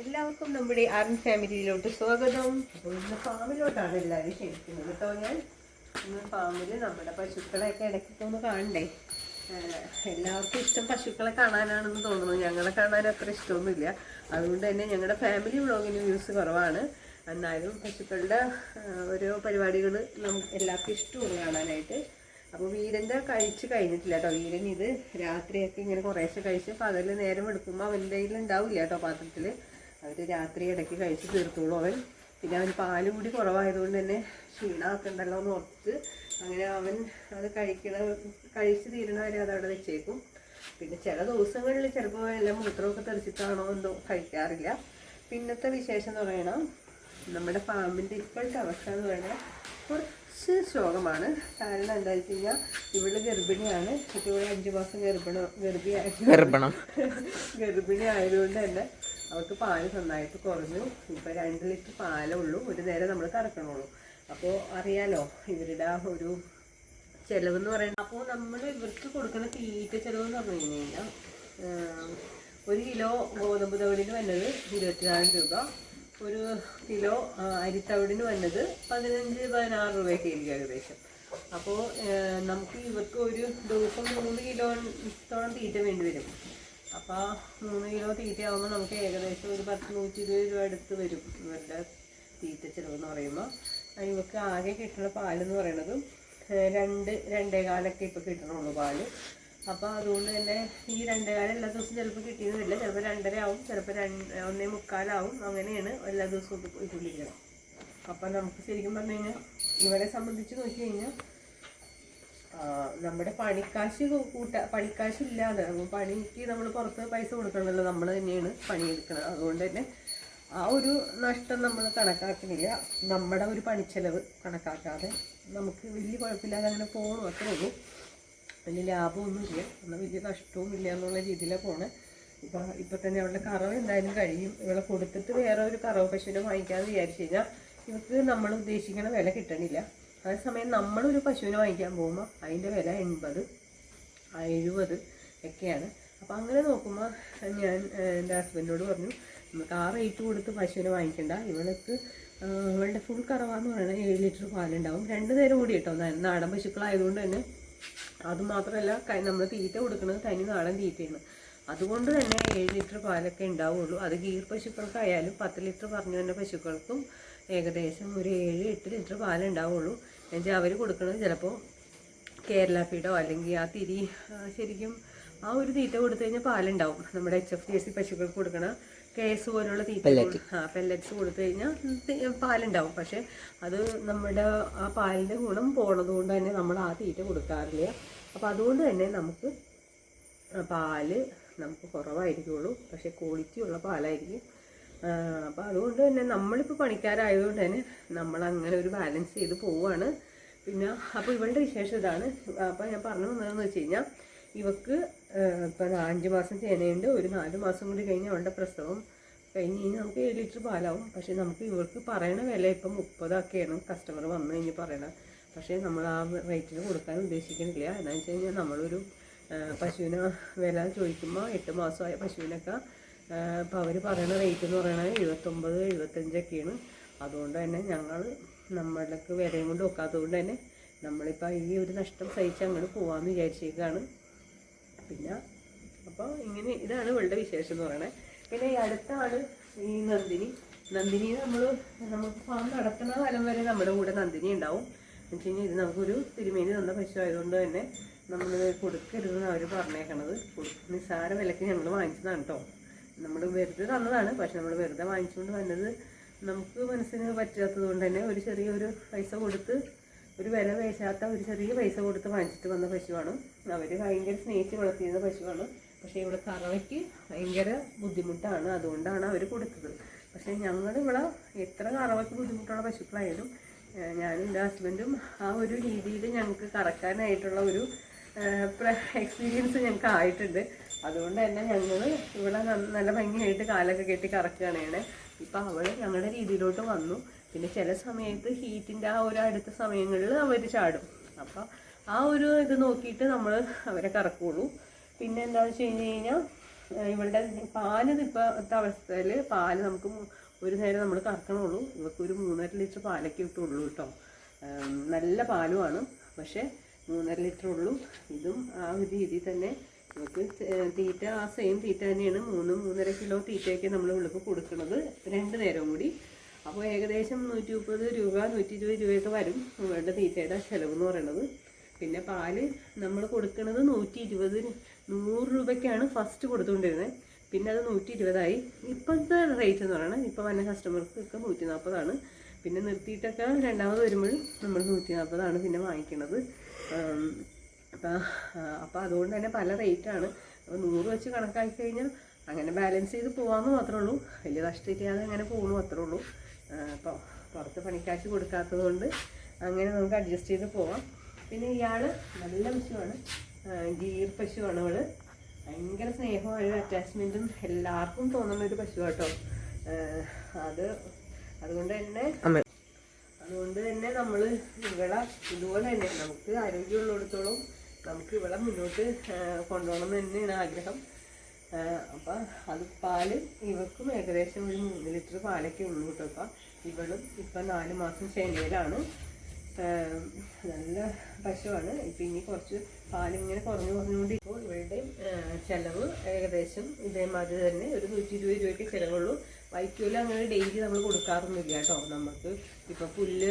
എല്ലാവർക്കും നമ്മുടെ ആർമി ഫാമിലിയിലോട്ട് സ്വാഗതം. ഇന്ന് ഫാമിലോട്ടാണ് എല്ലാവരും ക്ഷണിക്കുന്നത് കേട്ടോ ഞാൻ. ഇന്ന് ഫാമിൽ നമ്മുടെ പശുക്കളെയൊക്കെ ഇടയ്ക്കൊക്കെ കാണണ്ടേ? എല്ലാവർക്കും ഇഷ്ടം പശുക്കളെ കാണാനാണെന്ന് തോന്നുന്നു. ഞങ്ങളെ കാണാൻ അത്ര ഇഷ്ടമൊന്നുമില്ല. അതുകൊണ്ട് തന്നെ ഞങ്ങളുടെ ഫാമിലി വ്ളോഗിന് വ്യൂസ് കുറവാണ്. എന്നാലും പശുക്കളുടെ ഓരോ പരിപാടികൾ നമുക്ക് എല്ലാവർക്കും ഇഷ്ടമാണ് കാണാനായിട്ട്. അപ്പോൾ വീരന്റെ കഴിച്ച് കഴിഞ്ഞിട്ടില്ല കേട്ടോ. വീരൻ ഇത് രാത്രിയൊക്കെ ഇങ്ങനെ കുറേശ്ശെ കഴിച്ച് പകൽ നേരം എടുക്കുമ്പോൾ അവന്റെ കയ്യിൽ ഉണ്ടാവില്ല കേട്ടോ പാത്രത്തിൽ അവർ രാത്രി ഇടയ്ക്ക് കഴിച്ച് തീർത്തോളൂ അവൻ. പിന്നെ അവൻ പാൽ കൂടി കുറവായതുകൊണ്ട് തന്നെ ക്ഷീണമാക്കണ്ടല്ലോ എന്ന് ഓർത്ത് അങ്ങനെ അവൻ അത് കഴിക്കണ കഴിച്ച് തീരണ വരെ അതവിടെ വെച്ചേക്കും. പിന്നെ ചില ദിവസങ്ങളിൽ ചിലപ്പോൾ എല്ലാം മൂത്രമൊക്കെ തെറിച്ചിട്ടാണോ എന്തോ കഴിക്കാറില്ല. പിന്നത്തെ വിശേഷം എന്ന് പറയണം നമ്മുടെ ഫാമിന്റെ ഇപ്പോഴത്തെ അവസ്ഥ എന്ന് പറയുന്നത് കുറച്ച് ശോകമാണ്. കാരണം എന്താ വെച്ച് കഴിഞ്ഞാൽ ഇവൾ ഗർഭിണിയാണ്. ഇപ്പോൾ അഞ്ചു മാസം ഗർഭിണ ഗർഭണം ഗർഭിണി. ആയതുകൊണ്ട് തന്നെ അവൾക്ക് പാൽ നന്നായിട്ട് കുറഞ്ഞു. ഇപ്പം രണ്ട് ലിറ്റർ പാലേ ഉള്ളൂ. ഒരു നേരം നമ്മൾ കറക്കണുള്ളൂ അപ്പോൾ അറിയാലോ ഇവരുടെ ആ ഒരു ചിലവ് എന്ന് പറയുന്നത്. അപ്പോൾ നമ്മൾ ഇവർക്ക് കൊടുക്കുന്ന തീറ്റ ചിലവ് എന്ന് പറഞ്ഞു കഴിഞ്ഞ് കഴിഞ്ഞാൽ ഒരു കിലോ ഗോതമ്പ് തവിടിന് വന്നത് ഇരുപത്തിനാല് രൂപ. ഒരു കിലോ അരിത്തവിടിന് വന്നത് പതിനഞ്ച് പതിനാറ് രൂപയൊക്കെ ആയിരിക്കും ഏകദേശം. അപ്പോൾ നമുക്ക് ഇവർക്ക് ഒരു ദിവസം മൂന്ന് കിലോത്തോളം തീറ്റ വേണ്ടി വരും. അപ്പോൾ മൂന്ന് കിലോ തീറ്റ ആവുമ്പോൾ നമുക്ക് ഏകദേശം ഒരു പത്ത് നൂറ്റി ഇരുപത് രൂപ അടുത്ത് വരും ഇവരുടെ തീറ്റ ചിലവ് എന്ന് പറയുമ്പോൾ ഇവർക്ക് ആകെ കിട്ടുന്ന പാലെന്ന് പറയുന്നത് രണ്ട് രണ്ടേകാലൊക്കെ ഇപ്പോൾ കിട്ടണുള്ളൂ പാൽ. അപ്പോൾ അതുകൊണ്ട് തന്നെ ഈ രണ്ടേകാലം എല്ലാ ദിവസവും ചിലപ്പോൾ കിട്ടിയെന്ന് വരില്ല. ചിലപ്പോൾ രണ്ടര ആവും ചിലപ്പോൾ രണ്ട് ഒന്നേ മുക്കാലാവും. അങ്ങനെയാണ് എല്ലാ ദിവസവും ഇത് ഇട്ടുകൊണ്ടിരിക്കണം അപ്പം നമുക്ക് ശരിക്കും പറഞ്ഞു കഴിഞ്ഞാൽ ഇവരെ സംബന്ധിച്ച് നോക്കി കഴിഞ്ഞാൽ നമ്മുടെ പണിക്കാശ് കൂട്ട പണിക്കാശ് ഇല്ലാതെ പണിക്ക് നമ്മൾ പുറത്ത് പൈസ കൊടുക്കണമല്ലോ നമ്മൾ തന്നെയാണ് പണിയെടുക്കുന്നത് അതുകൊണ്ട് തന്നെ ആ ഒരു നഷ്ടം നമ്മൾ കണക്കാക്കുന്നില്ല. നമ്മുടെ ഒരു പണിച്ചെലവ് കണക്കാക്കാതെ നമുക്ക് വലിയ കുഴപ്പമില്ലാതെ അങ്ങനെ പോകണം അത്രേ ഉള്ളൂ. വലിയ ലാഭമൊന്നുമില്ല. എന്നാൽ വലിയ നഷ്ടവും ഇല്ല എന്നുള്ള രീതിയിലാണ് പോണേ. ഇപ്പം ഇപ്പം തന്നെ അവളുടെ കറവ് എന്തായാലും കഴിയും. ഇവളെ കൊടുത്തിട്ട് വേറെ ഒരു കറവ് പശുവിനെ വാങ്ങിക്കാമെന്ന് വിചാരിച്ചു കഴിഞ്ഞാൽ ഇവർക്ക് നമ്മൾ ഉദ്ദേശിക്കുന്ന വില കിട്ടണില്ല. അതേസമയം നമ്മളൊരു പശുവിനെ വാങ്ങിക്കാൻ പോകുമ്പോൾ അതിന്റെ വില എൺപത് എഴുപത് ഒക്കെയാണ്. അപ്പോൾ അങ്ങനെ നോക്കുമ്പോൾ ഞാൻ എന്റെ ഹസ്ബൻഡിനോട് പറഞ്ഞു നമുക്ക് ആ റേറ്റ് കൊടുത്ത് പശുവിനെ വാങ്ങിക്കണ്ട. ഇവൾക്ക് ഇവളുടെ ഫുൾ കറവാന്ന് പറയുന്നത് ഏഴ് ലിറ്റർ പാലുണ്ടാവും. രണ്ട് നേരം കൂടി കേട്ടോ. നാടൻ പശുക്കളായതുകൊണ്ട് തന്നെ അതുമാത്രമല്ല നമ്മൾ തീറ്റ കൊടുക്കുന്നത് തനി നാടൻ തീറ്റയാണ്. അതുകൊണ്ട് തന്നെ ഏഴ് ലിറ്റർ പാലൊക്കെ ഉണ്ടാവുള്ളൂ. അത് ഗീർ പശുക്കൾക്കായാലും പത്ത് ലിറ്റർ പറഞ്ഞു തന്നെ പശുക്കൾക്കും ഏകദേശം ഒരു ഏഴ് എട്ട് ലിറ്റർ പാലുണ്ടാവുള്ളൂ എന്നുവെച്ചാൽ അവർ കൊടുക്കുന്നത് ചിലപ്പോൾ കേരള ഫീഡോ അല്ലെങ്കിൽ ആ തിരി ശരിക്കും ആ ഒരു തീറ്റ കൊടുത്തു കഴിഞ്ഞാൽ പാലുണ്ടാവും. നമ്മുടെ H F D S C പശുക്കൾക്ക് കൊടുക്കണ കേസ് പോലുള്ള തീറ്റ ആ പെല്ലറ്റ്സ് കൊടുത്തു കഴിഞ്ഞാൽ പാലുണ്ടാവും. പക്ഷെ അത് നമ്മുടെ ആ പാലിന്റെ ഗുണം പോണത് കൊണ്ട് തന്നെ നമ്മൾ ആ തീറ്റ കൊടുക്കാറില്ല. അപ്പോൾ അതുകൊണ്ട് തന്നെ നമുക്ക് പാൽ നമുക്ക് കുറവായിരിക്കുള്ളൂ. പക്ഷെ ക്വാളിറ്റി ഉള്ള പാലായിരിക്കും. അപ്പോൾ അതുകൊണ്ട് തന്നെ നമ്മളിപ്പോൾ പണിക്കാരായതുകൊണ്ട് തന്നെ നമ്മൾ അങ്ങനെ ഒരു ബാലൻസ് ചെയ്ത് പോവുകയാണ് പിന്നെ അപ്പോൾ ഇവളുടെ വിശേഷം ഇതാണ്. അപ്പോൾ ഞാൻ പറഞ്ഞു വന്നതെന്ന് വെച്ച് കഴിഞ്ഞാൽ ഇവക്ക് ഇപ്പം അഞ്ച് മാസം ചേനയുണ്ട് ഒരു നാല് മാസം കൂടി കഴിഞ്ഞ് അവളുടെ പ്രസവം കഴിഞ്ഞ് കഴിഞ്ഞാൽ നമുക്ക് ഏഴ് ലിറ്റർ പാലാവും. പക്ഷേ നമുക്ക് ഇവർക്ക് പറയണ വില ഇപ്പം മുപ്പതൊക്കെയാണ് കസ്റ്റമർ വന്നു കഴിഞ്ഞ് പറയണത് പക്ഷേ നമ്മൾ ആ റേറ്റിന് കൊടുക്കാൻ ഉദ്ദേശിക്കുന്നില്ല. എന്താണെന്ന് വെച്ച് കഴിഞ്ഞാൽ നമ്മളൊരു പശുവിനെ വില ചോദിക്കുമ്പോൾ എട്ട് മാസമായ പശുവിനൊക്കെ ഇപ്പോൾ അവർ പറയുന്ന റേറ്റ് എന്ന് പറയുന്നത് എഴുപത്തൊമ്പത് എഴുപത്തഞ്ചൊക്കെയാണ്. അതുകൊണ്ട് തന്നെ ഞങ്ങൾ നമ്മൾക്ക് വിലയും കൊണ്ട് ഒക്കാത്തതുകൊണ്ട് തന്നെ നമ്മളിപ്പോൾ ഈ ഒരു നഷ്ടം സഹിച്ച് അങ്ങോട്ട് പോകാമെന്ന് വിചാരിച്ചേക്കാണ് പിന്നെ അപ്പോൾ ഇങ്ങനെ ഇതാണ് ഇവളുടെ വിശേഷം എന്ന് പറയണത് പിന്നെ ഈ അടുത്താണ് ഈ നന്ദിനി. നന്ദിനി നമ്മൾ നമുക്ക് ഫാം നടത്തുന്ന കാലം വരെ നമ്മുടെ കൂടെ നന്ദിനി ഉണ്ടാവും. എന്ന് വെച്ച് കഴിഞ്ഞാൽ ഇത് നമുക്കൊരു തിരുമേനി തന്ന പശു ആയതുകൊണ്ട് തന്നെ നമ്മൾ കൊടുക്കരുതെന്ന് അവർ പറഞ്ഞേക്കണത്. നിസ്സാര വിലക്ക് ഞങ്ങൾ വാങ്ങിച്ചതാണ് കേട്ടോ നമ്മൾ വെറുതെ തന്നതാണ്. പക്ഷെ നമ്മൾ വെറുതെ വാങ്ങിച്ചുകൊണ്ട് വന്നത് നമുക്ക് മനസ്സിന് പറ്റാത്തത് കൊണ്ട് തന്നെ ഒരു ചെറിയൊരു പൈസ കൊടുത്ത് ഒരു വില പേശാത്ത ഒരു ചെറിയ പൈസ കൊടുത്ത് വാങ്ങിച്ചിട്ട് വന്ന പശുവാണ്. അവർ ഭയങ്കര സ്നേഹിച്ച് വളർത്തിയിരുന്ന പശുവാണ്. പക്ഷേ ഇവിടെ കറവയ്ക്ക് ഭയങ്കര ബുദ്ധിമുട്ടാണ്. അതുകൊണ്ടാണ് അവർ കൊടുത്തത്. പക്ഷേ ഞങ്ങൾ ഇവിടെ എത്ര കറവയ്ക്ക് ബുദ്ധിമുട്ടുള്ള പശുക്കളായാലും ഞാനും എന്റെ ഹസ്ബൻഡും ആ ഒരു രീതിയിൽ ഞങ്ങൾക്ക് കറക്കാനായിട്ടുള്ള ഒരു എക്സ്പീരിയൻസ് ഞങ്ങൾക്ക് ആയിട്ടുണ്ട്. അതുകൊണ്ട് തന്നെ ഞങ്ങൾ ഇവിടെ നല്ല ഭംഗിയായിട്ട് കാലൊക്കെ കെട്ടി കറക്കുകയാണ് ഇപ്പം അവൾ ഞങ്ങളുടെ രീതിയിലോട്ട് വന്നു. പിന്നെ ചില സമയത്ത് ഹീറ്റിന്റെ ആ ഒരു അടുത്ത സമയങ്ങളിൽ അവർ ചാടും. അപ്പം ആ ഒരു ഇത് നോക്കിയിട്ട് നമ്മൾ അവരെ കറക്കുള്ളൂ. പിന്നെ എന്താണെന്ന് വെച്ച് കഴിഞ്ഞ് കഴിഞ്ഞാൽ ഇവളുടെ പാൽ ഇപ്പോഴത്തെ അവസ്ഥയിൽ പാൽ നമുക്ക് ഒരു നേരം നമ്മൾ കറക്കണുള്ളൂ. ഇവർക്ക് ഒരു മൂന്നര ലിറ്റർ പാലൊക്കെ കിട്ടുള്ളൂ കേട്ടോ നല്ല പാലുമാണ് പക്ഷേ മൂന്നര ലിറ്റർ ഉള്ളൂ. ഇതും ആ ഒരു രീതിയിൽ തന്നെ ഏഹ് തീറ്റ ആ സെയിം തീറ്റ തന്നെയാണ്. മൂന്ന് മൂന്നര കിലോ തീറ്റയൊക്കെ നമ്മൾ ഇവൾക്ക് കൊടുക്കുന്നത്. രണ്ട് നേരം കൂടി. അപ്പോൾ ഏകദേശം നൂറ്റി മുപ്പത് രൂപ നൂറ്റി ഇരുപത് രൂപയൊക്കെ വരും ഇവളുടെ തീറ്റയുടെ ചിലവ് എന്ന് പറയുന്നത്. പിന്നെ പാൽ നമ്മൾ കൊടുക്കുന്നത് നൂറ്റി ഇരുപത് നൂറ് രൂപയ്ക്കാണ് ഫസ്റ്റ് കൊടുത്തുകൊണ്ടിരുന്നത് പിന്നെ അത് നൂറ്റി ഇരുപതായി ഇപ്പോഴത്തെ റേറ്റ് എന്ന് പറയുന്നത് ഇപ്പോൾ വന്ന കസ്റ്റമർക്കൊക്കെ നൂറ്റി നാൽപ്പതാണ് പിന്നെ നിർത്തിയിട്ടൊക്കെ രണ്ടാമത് വരുമ്പോഴും നമ്മൾ നൂറ്റി നാൽപ്പതാണ് പിന്നെ വാങ്ങിക്കുന്നത് അപ്പം അപ്പോൾ അതുകൊണ്ട് തന്നെ പല റേറ്റാണ് അപ്പോൾ നൂറ് വെച്ച് കണക്കാക്കി കഴിഞ്ഞാൽ അങ്ങനെ ബാലൻസ് ചെയ്ത് പോകാമെന്ന് മാത്രമേ ഉള്ളൂ. വലിയ നഷ്ടമില്ലാതെ അങ്ങനെ പോകണു മാത്രമേ ഉള്ളൂ. അപ്പോൾ പുറത്ത് പണിക്കാശ് കൊടുക്കാത്തത് കൊണ്ട് അങ്ങനെ നമുക്ക് അഡ്ജസ്റ്റ് ചെയ്ത് പോവാം. പിന്നെ ഇയാൾ നല്ല പശുവാണ് ഗീർ പശുവാണ് അവൾ ഭയങ്കര സ്നേഹവും അറ്റാച്ച്മെന്റും എല്ലാവർക്കും തോന്നുന്ന ഒരു പശു കേട്ടോ അത് അതുകൊണ്ട് തന്നെ അതുകൊണ്ട് തന്നെ നമ്മൾ ഇവിടെ ഇതുപോലെ തന്നെ നമുക്ക് ആരോഗ്യമുള്ളിടത്തോളം നമുക്ക് ഇവിടെ മുന്നോട്ട് കൊണ്ടുപോകണം എന്ന് തന്നെയാണ് ആഗ്രഹം. അപ്പം അത് പാൽ ഇവക്കും ഏകദേശം ഒരു മൂന്ന് ലിറ്റർ പാലൊക്കെ ഉള്ളൂ കേട്ടോ അപ്പം ഇവളും ഇപ്പം നാല് മാസം ശനിയിലാണ് നല്ല പശുവാണ്. ഇപ്പം ഇനി കുറച്ച് പാലിങ്ങനെ കുറഞ്ഞു കുറഞ്ഞുകൊണ്ട് ഇപ്പോൾ ഇവളുടെ ചിലവ് ഏകദേശം ഇതേമാതിരി തന്നെ ഒരു നൂറ്റി ഇരുപത് രൂപയ്ക്ക് ചിലവുള്ളൂ. വൈക്കോൽ അങ്ങനെ ഡെയിലി നമ്മൾ കൊടുക്കാറൊന്നുമില്ല കേട്ടോ. നമുക്ക് ഇപ്പം പുല്ല്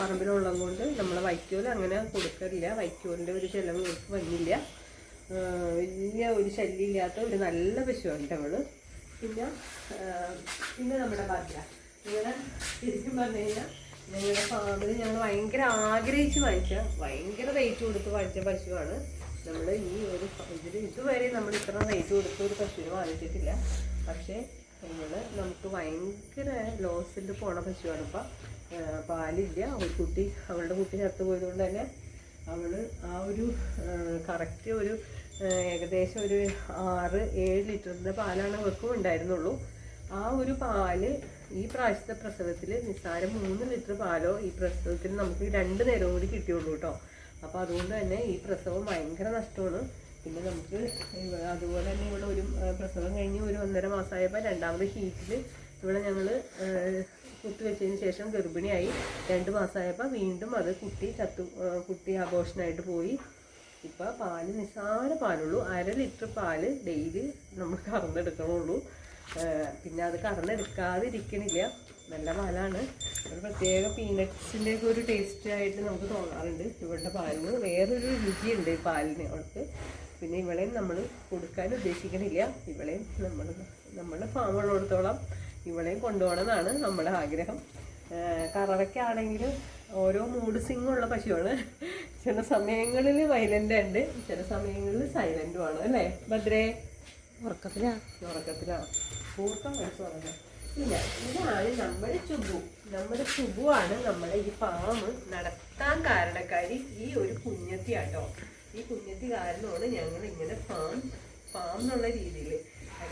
പറമ്പിലുള്ളത് കൊണ്ട് നമ്മൾ വൈക്കോൽ അങ്ങനെ കൊടുക്കാറില്ല വൈക്കോലിന്റെ ഒരു ചിലവ് ഇവർക്ക് വന്നില്ല. വലിയ ഒരു ശല്യമില്ലാത്ത ഒരു നല്ല പശുവാണ് അവൾ. പിന്നെ പിന്നെ നമ്മുടെ ഭാഗ്യ. ഇങ്ങനെ ശരിക്കും പറഞ്ഞു കഴിഞ്ഞാൽ ഞങ്ങളുടെ ഫാമിൽ ഞങ്ങൾ ഭയങ്കര ആഗ്രഹിച്ച് വാങ്ങിച്ച ഭയങ്കര റേറ്റ് കൊടുത്ത് വാങ്ങിച്ച പശുവാണ്. നമ്മൾ ഈ ഒരു ഇതിൽ ഇതുവരെ നമ്മൾ ഇത്ര റേറ്റ് കൊടുത്ത് ഒരു പശുവിനെ വാങ്ങിച്ചിട്ടില്ല. പക്ഷേ ഞങ്ങൾ നമുക്ക് ഭയങ്കര ലോസിൽ പോണ പശുവാണ്. ഇപ്പം പാലില്ല. ഒരു കുട്ടി അവളുടെ കുട്ടി ചത്തു പോയതുകൊണ്ട് തന്നെ അവൾ ആ ഒരു കറക്റ്റ് ഒരു ഏകദേശം ഒരു ആറ് ഏഴ് ലിറ്ററിന്റെ പാലാണ് അവൾക്കും ഉണ്ടായിരുന്നുള്ളൂ. ആ ഒരു പാൽ ഈ പ്രാവശ്യത്തെ പ്രസവത്തിൽ നിസ്സാരം മൂന്ന് ലിറ്റർ പാലോ ഈ പ്രസവത്തിൽ നമുക്ക് രണ്ട് നേരവും കൂടി കിട്ടിയുള്ളൂ കേട്ടോ അപ്പോൾ അതുകൊണ്ട് തന്നെ ഈ പ്രസവം ഭയങ്കര നഷ്ടമാണ്. പിന്നെ നമുക്ക് അതുപോലെ തന്നെ ഇവിടെ ഒരു പ്രസവം കഴിഞ്ഞ് ഒരു ഒന്നര മാസമായപ്പോൾ രണ്ടാമത് ഹീറ്റിൽ ഇവിടെ ഞങ്ങൾ കുത്തിവെച്ചതിന് ശേഷം ഗർഭിണിയായി. രണ്ട് മാസമായപ്പോൾ വീണ്ടും അത് കുട്ടി ചത്തു കുട്ടി ആഘോഷനായിട്ട് പോയി. ഇപ്പം പാൽ നിസ്സാര പാലുള്ളൂ. അര ലിറ്റർ പാൽ ഡെയിലി നമ്മൾ കറന്നെടുക്കണുള്ളൂ. പിന്നെ അത് കറന്നെടുക്കാതിരിക്കണില്ല. നല്ല പാലാണ്. ഒരു പ്രത്യേക പീനട്ട്സിന്റെ ഒക്കെ ഒരു ടേസ്റ്റ് ആയിട്ട് നമുക്ക് തോന്നാറുണ്ട്. ഇവരുടെ പാലിന് വേറൊരു രുചിയുണ്ട് പാലിന് അവൾക്ക്. പിന്നെ ഇവളെയും നമ്മൾ കൊടുക്കാൻ ഉദ്ദേശിക്കണില്ല. ഇവളെയും നമ്മൾ നമ്മുടെ ഫാമുള്ളിടത്തോളം ഇവളെയും കൊണ്ടുപോകണമെന്നാണ് നമ്മുടെ ആഗ്രഹം. കറവയ്ക്കാണെങ്കിൽ ഓരോ മൂഡ് സിങ്ങുള്ള പശുവാണ്. ചില സമയങ്ങളിൽ വയലന്റ് ഉണ്ട് ചില സമയങ്ങളിൽ സൈലന്റും ആണ് അല്ലേ? ഭദ്രേ? ഉറക്കത്തിലാ. ഉറക്കത്തിലാണ് കൂർക്കം കഴിച്ചു പറഞ്ഞത് ഇല്ല ഇതാണ് നമ്മുടെ ചുബു. നമ്മുടെ ചുബുവാണ് നമ്മളെ നമ്മുടെ ഈ പാമ്പ് നടത്താൻ കാരണക്കാരി ഈ ഒരു കുഞ്ഞത്തിയാട്ടോ. ഈ കുഞ്ഞത്തി കാരണമാണ് ഞങ്ങൾ ഇങ്ങനെ ഫാം ഫാം എന്നുള്ള രീതിയിൽ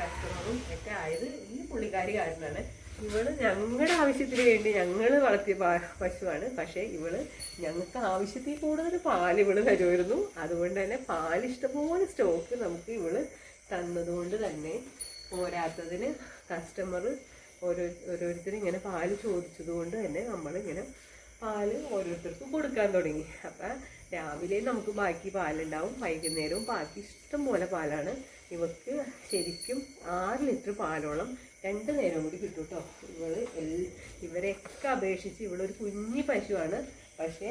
കസ്റ്റമറും ഒക്കെ ആയത് ഈ പുള്ളിക്കാരി കാരണമാണ് ഇവൾ ഞങ്ങളുടെ ആവശ്യത്തിന് വേണ്ടി ഞങ്ങൾ വളർത്തിയ പശുവാണ്. പക്ഷേ ഇവൾ ഞങ്ങൾക്ക് ആവശ്യത്തിൽ കൂടുതൽ പാൽ ഇവൾ തരുമായിരുന്നു. അതുകൊണ്ട് തന്നെ പാൽ സ്റ്റോക്ക് നമുക്ക് ഇവൾ തന്നതുകൊണ്ട് തന്നെ പോരാത്തതിന് കസ്റ്റമർ ഓരോ ഓരോരുത്തരും ഇങ്ങനെ പാൽ ചോദിച്ചത് കൊണ്ട് തന്നെ നമ്മളിങ്ങനെ പാൽ ഓരോരുത്തർക്കും കൊടുക്കാൻ തുടങ്ങി. അപ്പം രാവിലെ നമുക്ക് ബാക്കി പാലുണ്ടാവും വൈകുന്നേരവും. ബാക്കി ഇഷ്ടം പോലെ പാലാണ്. ഇവർക്ക് ശരിക്കും ആറ് ലിറ്റർ പാലോളം രണ്ട് നേരം കൂടി കിട്ടും കേട്ടോ ഇവൾ എൽ ഇവരെയൊക്കെ അപേക്ഷിച്ച് ഇവളൊരു കുഞ്ഞി പശുവാണ്. പക്ഷേ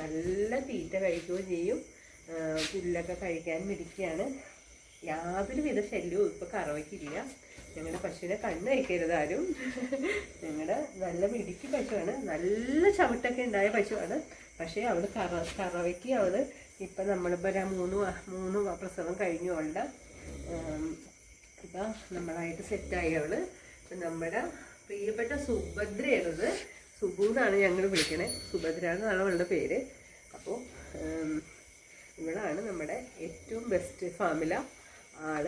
നല്ല തീറ്റ കഴിക്കുകയും ചെയ്യും. പുല്ലൊക്കെ കഴിക്കാൻ മിടിക്കുകയാണ് യാതൊരു വിധ ശല്യവും ഇപ്പം കറവയ്ക്കില്ല. ഞങ്ങളുടെ പശുവിനെ കണ്ണ് വയ്ക്കരുത് ആരും. ഞങ്ങളുടെ നല്ല മിടുക്കി പശുവാണ്. നല്ല ചവിട്ടൊക്കെ ഉണ്ടായ പശുവാണ്. പക്ഷേ അവൾ കറ കറവയ്ക്ക് അവൾ ഇപ്പം നമ്മളിപ്പോൾ മൂന്ന് മൂന്ന് പ്രസവം കഴിഞ്ഞു അവളുടെ. ഇപ്പം നമ്മളായിട്ട് സെറ്റായി അവൾ നമ്മുടെ പ്രിയപ്പെട്ട സുഭദ്രയാണത്. സുബു എന്നാണ് ഞങ്ങൾ വിളിക്കണേ. സുഭദ്ര എന്നാണ് അവളുടെ പേര്. അപ്പോൾ ഇവളാണ് നമ്മുടെ ഏറ്റവും ബെസ്റ്റ് ഫാമില ആൾ.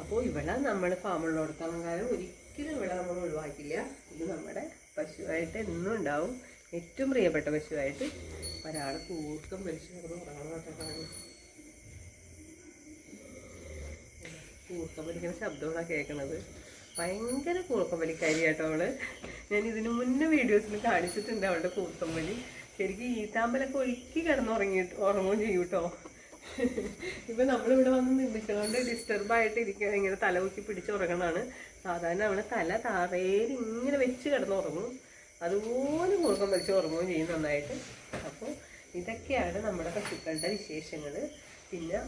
അപ്പോൾ ഇവിടെ നമ്മൾ ഫാമുള്ളിടത്തോളം കാലം ഒരിക്കലും ഇവളെ നമ്മൾ ഒഴിവാക്കില്ല. ഇത് നമ്മുടെ പശുവായിട്ട് എന്നും ഉണ്ടാവും. ഏറ്റവും പ്രിയപ്പെട്ട പശുവായിട്ട് ഒരാൾ കൂർക്കം വലിച്ചു കിടന്ന് ഉറങ്ങണം കേട്ടോ കൂർക്കം വലിക്കുന്ന ശബ്ദമാണ് കേൾക്കുന്നത്. ഭയങ്കര കൂർക്കം വലിക്കാരി കേട്ടോ അവൾ. ഞാൻ ഇതിനു മുന്നേ വീഡിയോസിൽ കാണിച്ചിട്ടുണ്ട് അവളുടെ കൂർക്കം വലി. ശരിക്കും ഈത്താമ്പലൊക്കെ ഒഴുക്കി കിടന്നുറങ്ങിയിട്ട് ഉറങ്ങുകയും ചെയ്യും കേട്ടോ. ഇപ്പൊ നമ്മളിവിടെ വന്ന് ഡിസ്റ്റർബ് ആയിട്ട് ഇരിക്കുക ഇങ്ങനെ തല ഊക്കി പിടിച്ച് സാധാരണ അവളെ തല താറേരി ഇങ്ങനെ വെച്ച് കിടന്നുറങ്ങും. അതുപോലെ മുറുക്കം വലിച്ച് ഉറങ്ങുകയും ചെയ്യും നന്നായിട്ട്. അപ്പോൾ ഇതൊക്കെയാണ് നമ്മുടെ പശുക്കളുടെ വിശേഷങ്ങൾ പിന്നെ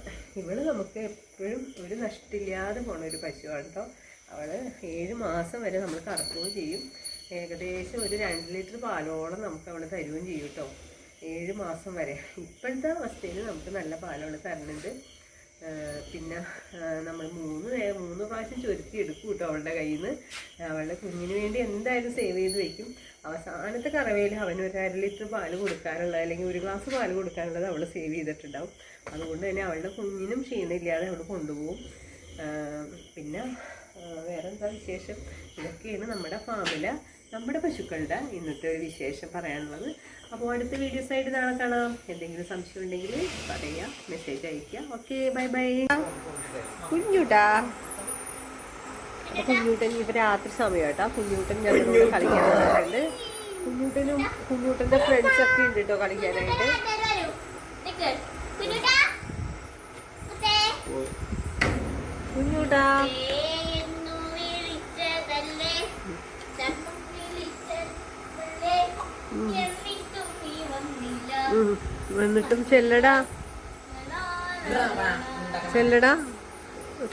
ഇവൾ നമുക്ക് എപ്പോഴും ഒരു നഷ്ടമില്ലാതെ പോണ ഒരു പശുവാണ് കേട്ടോ. അവൾ ഏഴ് മാസം വരെ നമ്മൾ കറക്കുകയും ചെയ്യും. ഏകദേശം ഒരു രണ്ട് ലിറ്റർ പാലോളം നമുക്ക് അവൾ തരുകയും ചെയ്യും കേട്ടോ. ഏഴ് മാസം വരെ. ഇപ്പോഴത്തെ അവസ്ഥയിൽ നമുക്ക് നല്ല പാലവൾ തരുന്നുണ്ട് നമ്മൾ മൂന്ന് നേരം മൂന്ന് പ്രാവശ്യം ചുരുത്തി എടുക്കും കേട്ടോ അവളുടെ കയ്യിൽ നിന്ന് അവളുടെ കുഞ്ഞിന് വേണ്ടി എന്തായാലും സേവ് ചെയ്ത് വെക്കും. അവസാനത്തെ കറവയിൽ അവന് ഒരു അര ലിറ്റർ പാൽ കൊടുക്കാനുള്ളത് അല്ലെങ്കിൽ ഒരു ഗ്ലാസ് പാൽ കൊടുക്കാനുള്ളത് അവൾ സേവ് ചെയ്തിട്ടുണ്ടാവും. അതുകൊണ്ട് തന്നെ അവളുടെ കുഞ്ഞിനും ക്ഷീണമില്ലാതെ അവൾ കൊണ്ടുപോകും. പിന്നെ വേറെന്താ വിശേഷം? ഇതൊക്കെയാണ് നമ്മുടെ ഫാമിലെ നമ്മുടെ പശുക്കളുടെ ഇന്നത്തെ ഒരു വിശേഷം പറയാനുള്ളത്. അപ്പോൾ അടുത്ത വീഡിയോസ് ആയിട്ട് നാളെ കാണാം. എന്തെങ്കിലും സംശയം ഉണ്ടെങ്കിൽ പറയാം മെസ്സേജ് അയക്കുക ഓക്കെ ബൈ ബൈ കുഞ്ഞുട്ടാ. കുഞ്ഞൂട്ടൻ ഇപ്പൊ രാത്രി സമയം കേട്ടോ കുഞ്ഞൂട്ടൻ ഞങ്ങൾ കളിക്കാൻ വന്നിട്ടുണ്ട് കുഞ്ഞൂട്ടനും കുഞ്ഞൂട്ടന്റെ ഫ്രണ്ട്സ് ഒക്കെ ഉണ്ട് കേട്ടോ കളിക്കാനായിട്ട്. കുഞ്ഞൂട്ടാ. എന്നിട്ടും ചെല്ലടാ. ചെല്ലടാ.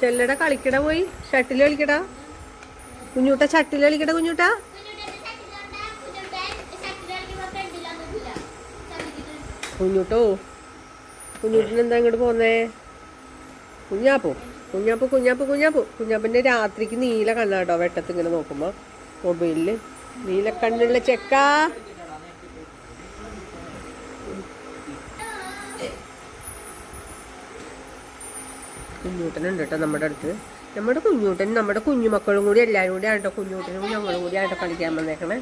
ചെല്ലട കളിക്കട പോയി. ഷട്ടിൽ കളിക്കടാ. കുഞ്ഞൂട്ട ഷട്ടിൽ കളിക്കട കുഞ്ഞൂട്ടാ. കുഞ്ഞൂട്ടോ കുഞ്ഞൂട്ടിന് എന്താ ഇങ്ങോട്ട് പോന്നേ? കുഞ്ഞാപ്പു കുഞ്ഞാപ്പു കുഞ്ഞാപ്പു കുഞ്ഞാപ്പു. കുഞ്ഞാപ്പിന്റെ രാത്രിക്ക് നീല കണ്ണാട്ടോ വെട്ടത്ത് ഇങ്ങനെ നോക്കുമ്പോ. മൊബൈലിൽ. നീല കണ്ണുള്ള ചെക്ക. കുഞ്ഞൂട്ടനുണ്ട് കേട്ടോ നമ്മുടെ അടുത്ത്. നമ്മുടെ കുഞ്ഞൂട്ടൻ നമ്മുടെ കുഞ്ഞുമക്കളും കൂടി എല്ലാവരും കൂടി ആട്ടോ കുഞ്ഞൂട്ടനും ഞങ്ങളും കൂടി ആട്ടോ കളിക്കാൻ വന്നേക്കണേ.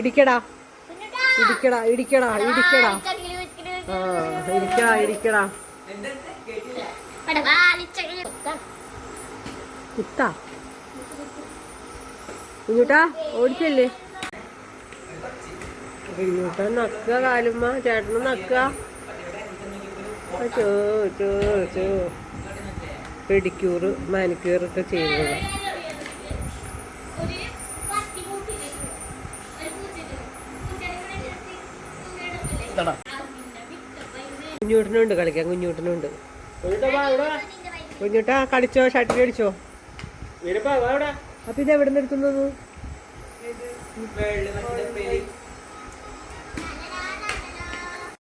ഇടിക്കടാ. ഇടിക്കടാ ഇടിക്കടാ ഇടിക്കടാ. ആ ഇരിക്കടാ ഇരിക്കടാ കുത്താ. കുഞ്ഞൂട്ടാ ഓടിച്ചല്ലേ. കുഞ്ഞൂട്ടൻ നക്കുക കാലുമ്മ ചേട്ടനും നക്കുക. ചോ ചോ ചോ. പെഡിക്യൂർ മാനിക്യൂർ ഒക്കെ ചെയ്യുന്നത് കുഞ്ഞൂട്ടനുണ്ട് കളിക്കാൻ കുഞ്ഞൂട്ടനുണ്ട്. കുഞ്ഞൂട്ടാ കളിച്ചോ ഷട്ടിൽ അടിച്ചോ? അപ്പൊ ഇത് എവിടെ നിന്ന് എടുത്തുന്നു